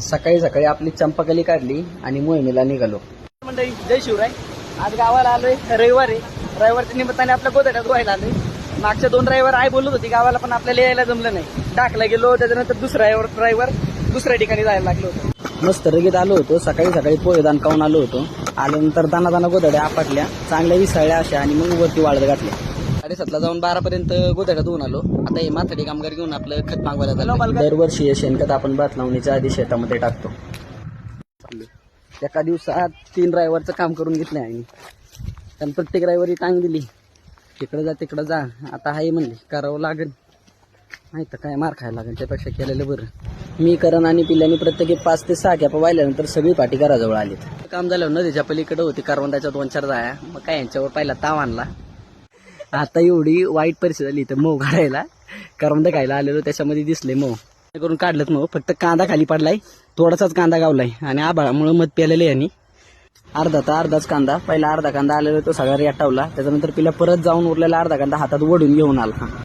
सकाळी सकाळी आपली चंपाकली काढली आणि मोहिमेला निघालो. मंडळी जय शिवराय. आज गावाला आलोय रविवार आहे. रविवारच्या निमित्ताने आपल्या गोदड्यात व्हायला आलोय. मागच्या दोन ड्रायव्हर आई बोलत होती गावाला पण आपल्याला यायला जमलं नाही. टाकला गेलो त्याच्यानंतर दुसरा ड्रायव्हर दुसऱ्या ठिकाणी जायला लागलो होतो. मस्त रगीत आलो होतो. सकाळी सकाळी पोहे दान खाऊन आलो होतो. आल्यानंतर दाना दाना गोदड्या आपटल्या चांगल्या विसळल्या अशा आणि मग वरती वाळत घातल्या. साडेसातला जाऊन बारा पर्यंत गोदड्यात धुवून आलो. आता हे माथाडी कामगार घेऊन आपलं खत मागवायला चाललंय. दरवर्षी हे शेणखत आपण भात लावणीच्या आधी शेतामध्ये टाकतो. एका दिवसात तीन ड्रायव्हरचं काम करून घेतलं आहे कारण प्रत्येक ड्रायव्हरही टांग दिली. तिकडं जा तिकडं जा. आता हाय म्हणले करावं लागेल नाही तर काय मार खायला लागेल त्यापेक्षा केलेलं बरं. मी करण आणि पिल्ल्याने प्रत्येकी पाच ते सहा कॅपा वाहिल्यानंतर सगळी पाठी घराजवळ आलीत. काम झाल्यावर नदीच्या पलीकडे होती करवंदाच्या दोन चार जाया मग काय यांच्यावर पहिला ताव आणला. आता एवढी वाईट परिस्थिती झाली इथं मऊ काढायला. करवंद खायला आलेलो त्याच्यामध्ये दिसले मऊ. करून काढलंच मग फक्त कांदा खाली पडलाय थोडासाच कांदा गावलाय आणि आभाळामुळे मध प्यालेलं आहे यांनी अर्धा तर अर्धाच कांदा. पहिला अर्धा कांदा आलेला तो सगळा रेटावला त्याच्यानंतर पिला परत जाऊन उरलेला अर्धा कांदा हातात ओढून घेऊन आला.